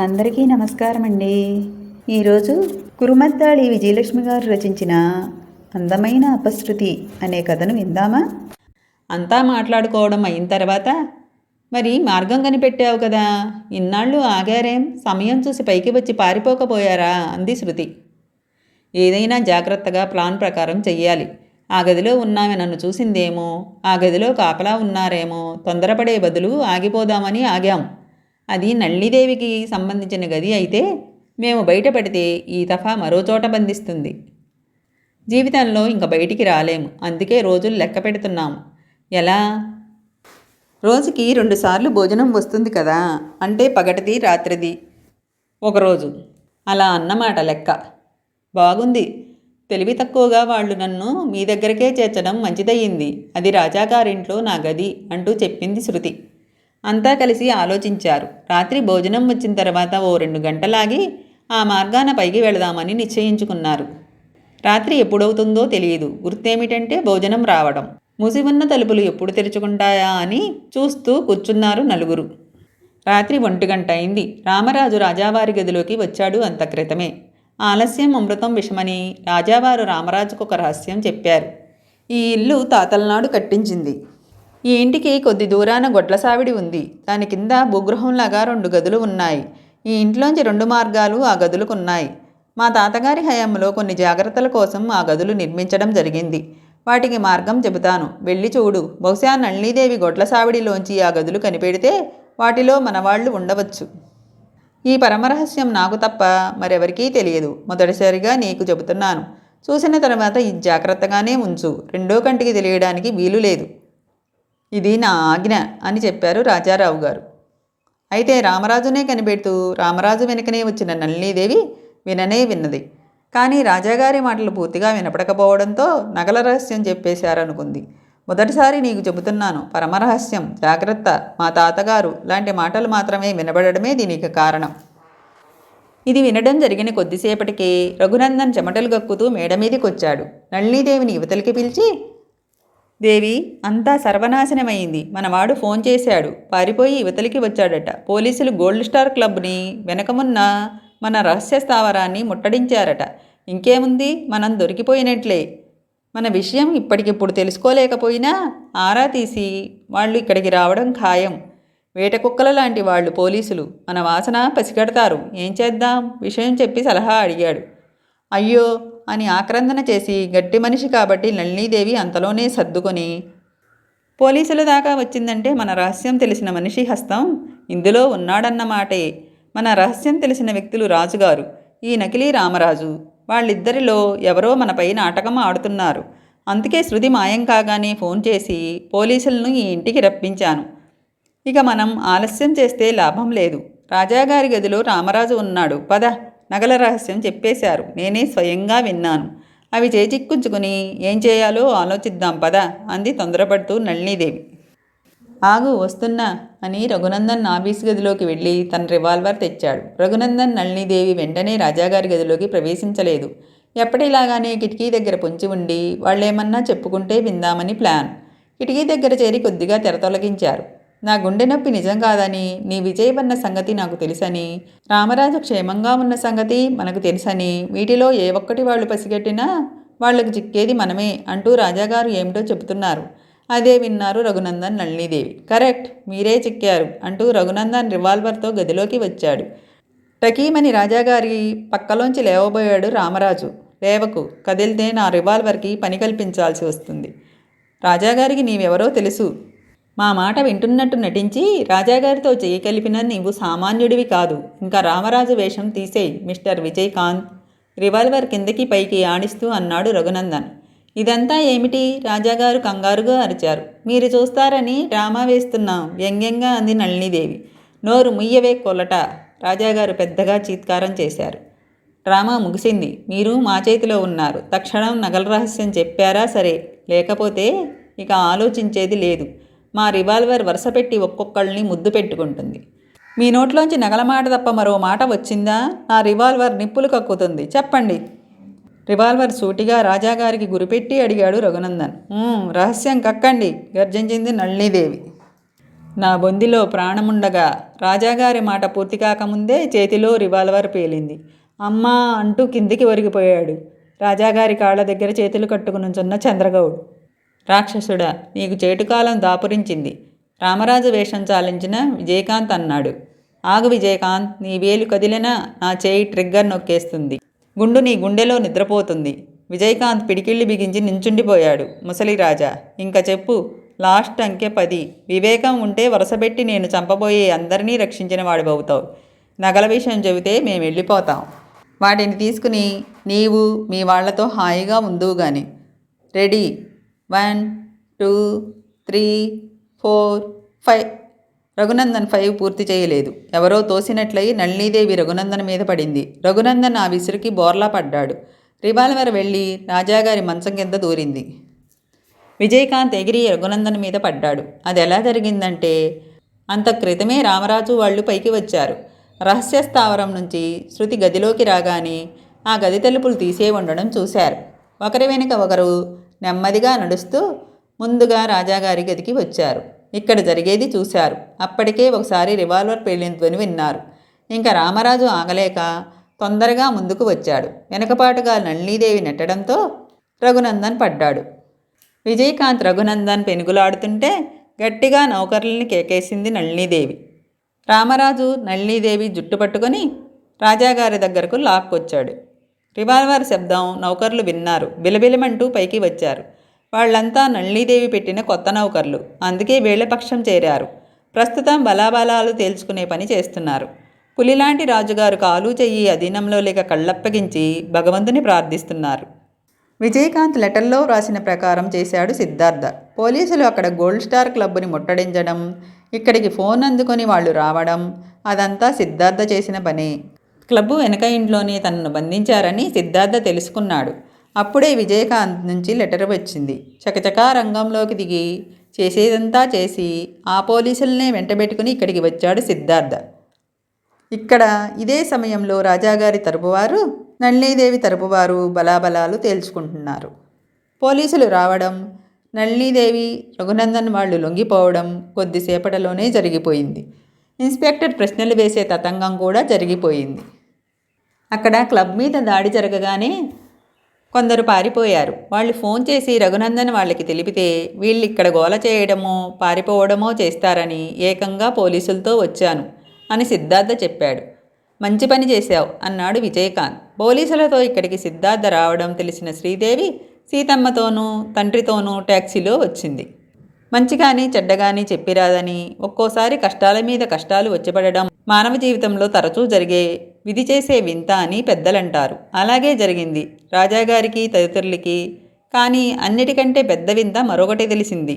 అందరికీ నమస్కారం అండి ఈరోజు కురుమద్దాళి విజయలక్ష్మి గారు రచించిన అందమైన అపశృతి అనే కథను విందామా? అంతా మాట్లాడుకోవడం అయిన తర్వాత మరి మార్గం కనిపెట్టావు కదా ఇన్నాళ్ళు ఆగారేం? సమయం చూసి పైకి వచ్చి పారిపోకపోయారా? అంది శృతి. ఏదైనా జాగ్రత్తగా ప్లాన్ ప్రకారం చెయ్యాలి. ఆ గదిలో ఉన్నామె నన్ను చూసిందేమో ఆ గదిలో కాపలా ఉన్నారేమో తొందరపడే బదులు ఆగిపోదామని ఆగాం. అది నల్లిదేవికి సంబంధించిన గది అయితే మేము బయటపడితే ఈ తఫా మరో చోట బంధిస్తుంది. జీవితంలో ఇంక బయటికి రాలేము అందుకే రోజులు లెక్క పెడుతున్నాము ఎలా? రోజుకి రెండుసార్లు భోజనం వస్తుంది కదా. అంటే పగటిది రాత్రిది. ఒకరోజు. అలా అన్నమాట లెక్క. బాగుంది. తెలివి తక్కువగా వాళ్ళు నన్ను మీ దగ్గరకే చేర్చడం మంచిదయ్యింది. అది రాజాగారింట్లో నా గది అంటూ చెప్పింది శృతి. అంతా కలిసి ఆలోచించారు. రాత్రి భోజనం వచ్చిన తర్వాత ఓ రెండు గంటలాగి ఆ మార్గాన పైకి వెళదామని నిశ్చయించుకున్నారు. రాత్రి ఎప్పుడవుతుందో తెలియదు. గుర్తేమిటంటే భోజనం రావడం. ముసి ఉన్న తలుపులు ఎప్పుడు తెరుచుకుంటాయా అని చూస్తూ కూర్చున్నారు నలుగురు. రాత్రి ఒంటి గంట అయింది. రామరాజు రాజావారి గదిలోకి వచ్చాడు అంత క్రితమే. ఆలస్యం అమృతం విషమని రాజావారు రామరాజుకు ఒక రహస్యం చెప్పారు. ఈ ఇల్లు తాతలనాడు కట్టించింది. ఈ ఇంటికి కొద్ది దూరాన గొడ్ల సావిడి ఉంది. దాని కింద భూగృహంలాగా రెండు గదులు ఉన్నాయి. ఈ ఇంట్లోంచి రెండు మార్గాలు ఆ గదులకున్నాయి. మా తాతగారి హయాంలో కొన్ని జాగ్రత్తల కోసం ఆ గదులు నిర్మించడం జరిగింది. వాటికి మార్గం చెబుతాను. వెళ్ళి చూడు. బహుశా నళినీదేవి గొడ్ల సావిడిలోంచి ఆ గదులు కనిపెడితే వాటిలో మనవాళ్ళు ఉండవచ్చు. ఈ పరమరహస్యం నాకు తప్ప మరెవరికీ తెలియదు. మొదటిసారిగా నీకు చెబుతున్నాను. చూసిన తర్వాత ఇది జాగ్రత్తగానే ఉంచు. రెండో కంటికి తెలియడానికి వీలు లేదు ఇది నా ఆజ్ఞ అని చెప్పారు రాజారావు గారు. అయితే రామరాజునే కనిపెడుతూ రామరాజు వెనుకనే వచ్చిన నళినీదేవి విననే విన్నది. కానీ రాజాగారి మాటలు పూర్తిగా వినపడకపోవడంతో నగల రహస్యం చెప్పేశారనుకుంది. మొదటిసారి నీకు చెబుతున్నాను పరమరహస్యం జాగ్రత్త మా తాతగారు లాంటి మాటలు మాత్రమే వినబడడమే దీనికి కారణం. ఇది వినడం జరిగిన కొద్దిసేపటికే రఘునందన్ చెమటలు గక్కుతూ మేడ మీదకొచ్చాడు. నళినీదేవిని యువతలకి పిలిచి దేవి అంతా సర్వనాశనమైంది. మనవాడు ఫోన్ చేశాడు. పారిపోయి యువతలికి వచ్చాడట. పోలీసులు గోల్డ్ స్టార్ క్లబ్ని వెనకమున్న మన రహస్య స్థావరాన్ని ముట్టడించారట. ఇంకేముంది? మనం దొరికిపోయినట్లే. మన విషయం ఇప్పటికిప్పుడు తెలుసుకోలేకపోయినా ఆరా తీసి వాళ్ళు ఇక్కడికి రావడం ఖాయం. వేట కుక్కల లాంటి వాళ్ళు పోలీసులు. మన వాసన పసిగడతారు. ఏం చేద్దాం? విషయం చెప్పి సలహా అడిగాడు. అయ్యో అని ఆక్రందన చేసి గట్టి మనిషి కాబట్టి నళినీదేవి అంతలోనే సర్దుకొని పోలీసుల దాకా వచ్చిందంటే మన రహస్యం తెలిసిన మనిషి హస్తం ఇందులో ఉన్నాడన్నమాటే మన రహస్యం తెలిసిన వ్యక్తులు రాజుగారు ఈ నకిలీ రామరాజు. వాళ్ళిద్దరిలో ఎవరో మనపై నాటకం ఆడుతున్నారు. అందుకే శృతి మాయం కాగానే ఫోన్ చేసి పోలీసులను ఈ ఇంటికి రప్పించాను. ఇక మనం ఆలస్యం చేస్తే లాభం లేదు. రాజాగారి గదిలో రామరాజు ఉన్నాడు. పద. నగల రహస్యం చెప్పేశారు. నేనే స్వయంగా విన్నాను. అవి చేజిక్కుంచుకుని ఏం చేయాలో ఆలోచిద్దాం పద అంది తొందరపడుతూ నళినీదేవి. ఆగు వస్తున్నా అని రఘునందన్ ఆఫీస్ గదిలోకి వెళ్ళి తన రివాల్వర్ తెచ్చాడు. రఘునందన్ నళినీదేవి వెంటనే రాజాగారి గదిలోకి ప్రవేశించలేదు. ఎప్పటిలాగానే కిటికీ దగ్గర పొంచి ఉండి వాళ్ళేమన్నా చెప్పుకుంటే విందామని ప్లాన్. కిటికీ దగ్గర చేరి కొద్దిగా తెర తొలగించారు. నా గుండె నొప్పి నిజం కాదని నీ విజయవన్న సంగతి నాకు తెలుసని రామరాజు క్షేమంగా ఉన్న సంగతి మనకు తెలుసని వీటిలో ఏ ఒక్కటి వాళ్ళు పసిగట్టినా వాళ్ళకు చిక్కేది మనమే అంటూ రాజాగారు ఏమిటో చెబుతున్నారు. అదే విన్నారు రఘునందన్ నళినీదేవి. కరెక్ట్ మీరే చిక్కారు అంటూ రఘునందన్ రివాల్వర్తో గదిలోకి వచ్చాడు. టకీమని రాజాగారి పక్కలోంచి లేవబోయాడు రామరాజు. లేవకు కదిలితే నా రివాల్వర్కి పని కల్పించాల్సి వస్తుంది. రాజాగారికి నీవెవరో తెలుసు. మా మాట వింటున్నట్టు నటించి రాజాగారితో చేయి కలిపిన నీవు సామాన్యుడివి కాదు. ఇంకా రామరాజు వేషం తీసేయి మిస్టర్ విజయకాంత్ రివాల్వర్ కిందకి పైకి ఆడిస్తూ అన్నాడు రఘునందన్. ఇదంతా ఏమిటి? రాజాగారు కంగారుగా అరిచారు. మీరు చూస్తారని డ్రామా వేస్తున్నాం వ్యంగ్యంగా అంది నళినీదేవి. నోరు ముయ్యవే కొల్లట రాజాగారు పెద్దగా చీత్కారం చేశారు. డ్రామా ముగిసింది. మీరు మా చేతిలో ఉన్నారు. తక్షణం నగల రహస్యం చెప్పారా సరే. లేకపోతే ఇక ఆలోచించేది లేదు. మా రివాల్వర్ వరుసపెట్టి ఒక్కొక్కళ్ళని ముద్దు పెట్టుకుంటుంది. మీ నోట్లోంచి నగల మాట తప్ప మరో మాట వచ్చిందా? నా రివాల్వర్ నిప్పులు కక్కుతుంది. చెప్పండి. రివాల్వర్ సూటిగా రాజాగారికి గురిపెట్టి అడిగాడు రఘునందన్. రహస్యం కక్కండి. గర్జించింది నళినీదేవి. నా బొందిలో ప్రాణముండగా రాజాగారి మాట పూర్తి కాకముందే చేతిలో రివాల్వర్ పేలింది. అమ్మా అంటూ కిందికి ఒరిగిపోయాడు. రాజాగారి కాళ్ళ దగ్గర చేతులు కట్టుకునుంచున్న చంద్రగౌడ్. రాక్షసుడా నీకు చేటుకాలం దాపురించింది. రామరాజు వేషం చాలించిన విజయకాంత్ అన్నాడు. ఆగు విజయకాంత్ నీ వేలు కదిలినా నా చేయి ట్రిగ్గర్ నొక్కేస్తుంది. గుండు నీ గుండెలో నిద్రపోతుంది. విజయకాంత్ పిడికిళ్ళు బిగించి నించుండిపోయాడు. ముసలి రాజా ఇంకా చెప్పు. లాస్ట్ అంకె పది. వివేకం ఉంటే వరసబెట్టి నేను చంపబోయే అందరినీ రక్షించిన వాడివవుతావు. నగల విషయం చెబితే మేము వెళ్ళిపోతాం. వాటిని తీసుకుని నీవు మీ వాళ్ళతో హాయిగా ఉందువు గాని ready. One two three four five. Raghunandan five పూర్తి చేయలేదు. ఎవరో తోసినట్లయి నళినీదేవి రఘునందన్ మీద పడింది. రఘునందన్ ఆ విసురుకి బోర్లా పడ్డాడు. రివాల్వర్ వెళ్ళి రాజాగారి మంచం కింద దూరింది. విజయకాంత్ ఎగిరి రఘునందన్ మీద పడ్డాడు. అది ఎలా జరిగిందంటే అంత క్రితమే రామరాజు వాళ్ళు పైకి వచ్చారు. రహస్య స్థావరం నుంచి శృతి గదిలోకి రాగానే ఆ గది తలుపులు తీసే ఉండడం చూశారు. ఒకరి వెనుక ఒకరు నెమ్మదిగా నడుస్తూ ముందుగా రాజాగారి గదికి వచ్చారు. ఇక్కడ జరిగేది చూశారు. అప్పటికే ఒకసారి రివాల్వర్ పేలిందని విన్నారు. ఇంకా రామరాజు ఆగలేక తొందరగా ముందుకు వచ్చాడు. వెనకపాటుగా నళినీదేవి నెట్టడంతో రఘునందన్ పడ్డాడు. విజయకాంత్ రఘునందన్ పెనుగులాడుతుంటే గట్టిగా నౌకర్లని కేకేసింది నళినీదేవి. రామరాజు నళినీదేవి జుట్టు పట్టుకొని రాజాగారి దగ్గరకు లాక్కొచ్చాడు. రివాల్వర్ శబ్దం నౌకర్లు విన్నారు. బిలబిలమంటూ పైకి వచ్చారు. వాళ్ళంతా నళినీదేవి పెట్టిన కొత్త నౌకర్లు. అందుకే వేళ్ళపక్షం చేరారు. ప్రస్తుతం బలాబలాలు తేల్చుకునే పని చేస్తున్నారు. పులిలాంటి రాజుగారు కాలు చెయ్యి అధీనంలో లేక కళ్ళప్పగించి భగవంతుని ప్రార్థిస్తున్నారు. విజయకాంత్ లెటర్లో వ్రాసిన ప్రకారం చేశాడు సిద్ధార్థ. పోలీసులు అక్కడ గోల్డ్ స్టార్ క్లబ్ని ముట్టడించడం ఇక్కడికి ఫోన్ అందుకొని వాళ్ళు రావడం అదంతా సిద్ధార్థ చేసిన పనే. క్లబ్బు వెనక ఇంట్లోనే తనను బంధించారని సిద్ధార్థ తెలుసుకున్నాడు. అప్పుడే విజయకాంత్ నుంచి లెటర్ వచ్చింది. చకచకా రంగంలోకి దిగి చేసేదంతా చేసి ఆ పోలీసులనే వెంటబెట్టుకుని ఇక్కడికి వచ్చాడు సిద్ధార్థ. ఇక్కడ ఇదే సమయంలో రాజాగారి తరపువారు నళినీదేవి తరపువారు బలాబలాలు తేల్చుకుంటున్నారు. పోలీసులు రావడం నళినీదేవి రఘునందన్ వాళ్ళు లొంగిపోవడం కొద్దిసేపటిలోనే జరిగిపోయింది. ఇన్స్పెక్టర్ ప్రశ్నలు వేసే తతంగం కూడా జరిగిపోయింది. అక్కడ క్లబ్ మీద దాడి జరగగానే కొందరు పారిపోయారు. వాళ్ళు ఫోన్ చేసి రఘునందన్ వాళ్ళకి తెలిపితే వీళ్ళు ఇక్కడ గోల చేయడమో పారిపోవడమో చేస్తారని ఏకంగా పోలీసులతో వచ్చాను అని సిద్ధార్థ చెప్పాడు. మంచి పని చేశావు అన్నాడు విజయకాంత్. పోలీసులతో ఇక్కడికి సిద్ధార్థ రావడం తెలిసిన శ్రీదేవి సీతమ్మతోనూ తండ్రితోనూ ట్యాక్సీలో వచ్చింది. మంచిగాని చెడ్డగాని చెప్పిరాదని ఒక్కోసారి కష్టాల మీద కష్టాలు వచ్చిపడడం మానవ జీవితంలో తరచూ జరిగే విధి చేసే వింత అని పెద్దలంటారు. అలాగే జరిగింది. రాజాగారికి తదితరులకి కానీ అన్నిటికంటే పెద్ద వింత మరొకటి తెలిసింది.